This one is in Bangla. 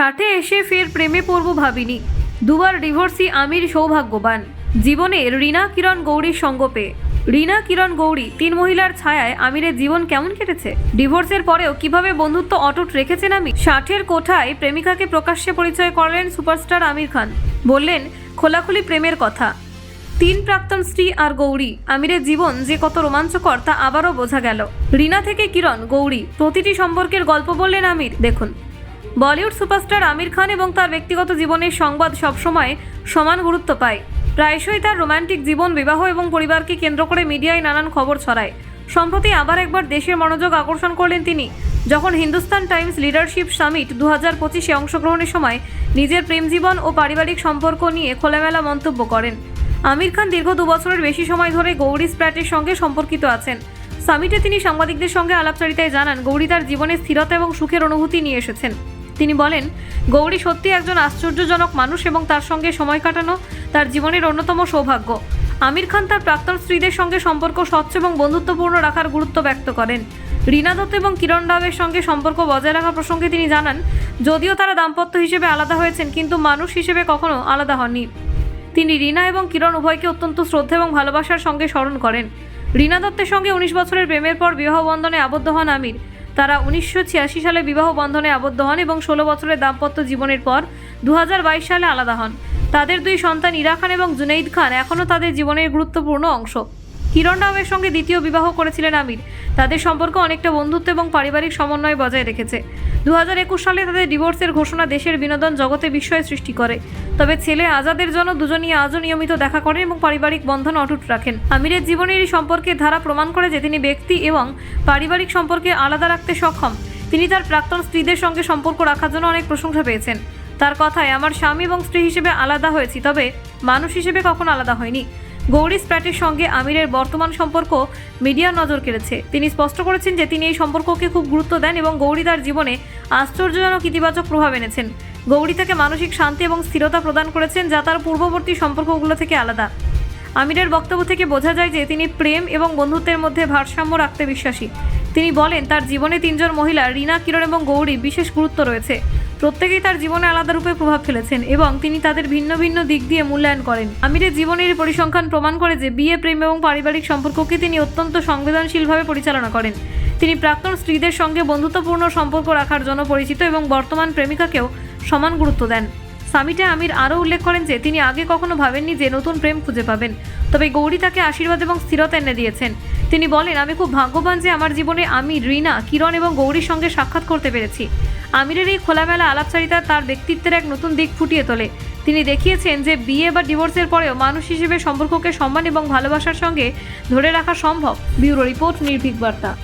ষাটে এসে ফের প্রেমে পড়ব ভাবিনি। দুবার ডিভোর্সি আমির সৌভাগ্যবান। জীবনে রীনা কিরণ গৌরীর সঙ্গ পেয়ে। রীনা কিরণ গৌরী, তিন মহিলার ছায়ায় আমিরের জীবন কেমন কেটেছে? ডিভোর্সের পরেও কীভাবে বন্ধুত্ব অটুট রেখেছেন আমি ষাটের কোঠায় প্রেমিকাকে প্রকাশ্যে পরিচয় করলেন সুপারস্টার আমির খান। বললেন, খোলাখুলি প্রেমের কথা। তিন প্রাক্তন স্ত্রী আর গৌরী, আমিরের জীবন যে কত রোমাঞ্চকর তা আবারও বোঝা গেল। রিনা থেকে কিরণ, গৌরী, প্রতিটি সম্পর্কের গল্প বললেন আমির। দেখুন বলিউড সুপারস্টার আমির খান এবং তার ব্যক্তিগত জীবনের সংবাদ সবসময় সমান গুরুত্ব পায়। প্রায়শই তার রোমান্টিক জীবন, বিবাহ এবং পরিবারকে কেন্দ্র করে মিডিয়ায় নানান খবর ছড়ায়। সম্প্রতি আবার একবার দেশের মনোযোগ আকর্ষণ করলেন তিনি, যখন হিন্দুস্তান টাইমস লিডারশিপ সামিট দু হাজার পঁচিশে অংশগ্রহণের সময় নিজের প্রেম জীবন ও পারিবারিক সম্পর্ক নিয়ে খোলামেলা মন্তব্য করেন। আমির খান দীর্ঘ দু বছরের বেশি সময় ধরে গৌরী স্প্র্যাটের সঙ্গে সম্পর্কিত আছেন। সামিটে তিনি সাংবাদিকদের সঙ্গে আলাপচারিতায় জানান, গৌরী তার জীবনে স্থিরতা এবং সুখের অনুভূতি নিয়ে এসেছেন। তিনি বলেন, গৌরী সত্যি একজন আশ্চর্যজনক মানুষ এবং তার সঙ্গে সময় কাটানো তার জীবনের অন্যতম সৌভাগ্য। আমির খান তার প্রাক্তন স্ত্রীদের সঙ্গে সম্পর্ক স্বচ্ছ এবং বন্ধুত্বপূর্ণ রাখার গুরুত্ব ব্যক্ত করেন। রীনা দত্ত এবং কিরণ রাওয়ের সঙ্গে সম্পর্ক বজায় রাখা প্রসঙ্গে তিনি জানান, যদিও তারা দাম্পত্য হিসেবে আলাদা হয়েছেন, কিন্তু মানুষ হিসেবে কখনো আলাদা হননি। তিনি রীনা এবং কিরণ উভয়কে অত্যন্ত শ্রদ্ধা এবং ভালোবাসার সঙ্গে স্মরণ করেন। রীনা দত্তের সঙ্গে উনিশ বছরের প্রেমের পর বিবাহ বন্ধনে আবদ্ধ হন আমির। তারা উনিশশো ছিয়াশি সালে বিবাহ বন্ধনে আবদ্ধ হন এবং ষোলো বছরের দাম্পত্য জীবনের পর দু হাজার বাইশ সালে আলাদা হন। তাদের দুই সন্তান ইরা খান এবং জুনাইদ খান এখনও তাদের জীবনের গুরুত্বপূর্ণ অংশ। কিরণ রাওয়ের সঙ্গে দ্বিতীয় বিবাহ করেছিলেন আমির। তাদের সম্পর্ক অনেকটা বন্ধুত্ব এবং পারিবারিক সমন্বয় বজায় রেখেছে। দু হাজার একুশ সালে তাদের ডিভোর্সের ঘোষণা দেশের বিনোদন জগতে বিস্ময় সৃষ্টি করে। তবে ছেলে আজাদের জন্য দুজনই আজও নিয়মিত দেখা করেন এবং পারিবারিক বন্ধন অটুট রাখেন। আমিরের জীবনের এই সম্পর্কের ধারা প্রমাণ করে যে তিনি ব্যক্তি এবং পারিবারিক সম্পর্কে আলাদা রাখতে সক্ষম। তিনি তার প্রাক্তন স্ত্রীদের সঙ্গে সম্পর্ক রাখার জন্য অনেক প্রশংসা পেয়েছেন। তার কথায়, আমার স্বামী এবং স্ত্রী হিসেবে আলাদা হয়েছি, তবে মানুষ হিসেবে কখনো আলাদা হয়নি। গৌরী স্প্র্যাটের সঙ্গে আমিরের বর্তমান সম্পর্ক মিডিয়ার নজর কেড়েছে। তিনি স্পষ্ট করেছেন যে তিনি এই সম্পর্ককে খুব গুরুত্ব দেন এবং গৌরী তার জীবনে আশ্চর্যজনক ইতিবাচক প্রভাব এনেছেন। গৌরী তাকে মানসিক শান্তি এবং স্থিরতা প্রদান করেছেন, যা তার পূর্ববর্তী সম্পর্কগুলো থেকে আলাদা। আমিরের বক্তব্য থেকে বোঝা যায় যে তিনি প্রেম এবং বন্ধুত্বের মধ্যে ভারসাম্য রাখতে বিশ্বাসী। তিনি বলেন, তার জীবনে তিনজন মহিলা, রিনা, কিরণ এবং গৌরী, বিশেষ গুরুত্ব রয়েছে। প্রত্যেকেই তার জীবনে আলাদা রূপে প্রভাব ফেলেছেন এবং তিনি তাদের ভিন্ন ভিন্ন দিক দিয়ে মূল্যায়ন করেন। আমিরের জীবনের পরিসংখ্যান প্রমাণ করে যে বিয়ে, প্রেম এবং পারিবারিক সম্পর্ককে তিনি অত্যন্ত সংবেদনশীলভাবে পরিচালনা করেন। তিনি প্রাক্তন স্ত্রীদের সঙ্গে বন্ধুত্বপূর্ণ সম্পর্ক রাখার জন্য পরিচিত এবং বর্তমান প্রেমিকাকেও সমান গুরুত্ব দেন। সামিটে আমির আরও উল্লেখ করেন যে, তিনি আগে কখনো ভাবেননি যে নতুন প্রেম খুঁজে পাবেন। তবে গৌরী তাকে আশীর্বাদ এবং স্থিরতা এনে দিয়েছেন। তিনি বলেন, আমি খুব ভাগ্যবান যে আমার জীবনে আমি, রিনা, কিরণ এবং গৌরীর সঙ্গে সাক্ষাৎ করতে পেরেছি। আমিরের এই খোলামেলা আলাপচারিতা তার ব্যক্তিত্বের এক নতুন দিক ফুটিয়ে তোলে। তিনি দেখিয়েছেন যে, বিয়ে বা ডিভোর্সের পরেও মানুষ হিসেবে সম্পর্ককে সম্মান এবং ভালোবাসার সঙ্গে ধরে রাখা সম্ভব। ব্যুরো রিপোর্ট, নির্ভীক বার্তা।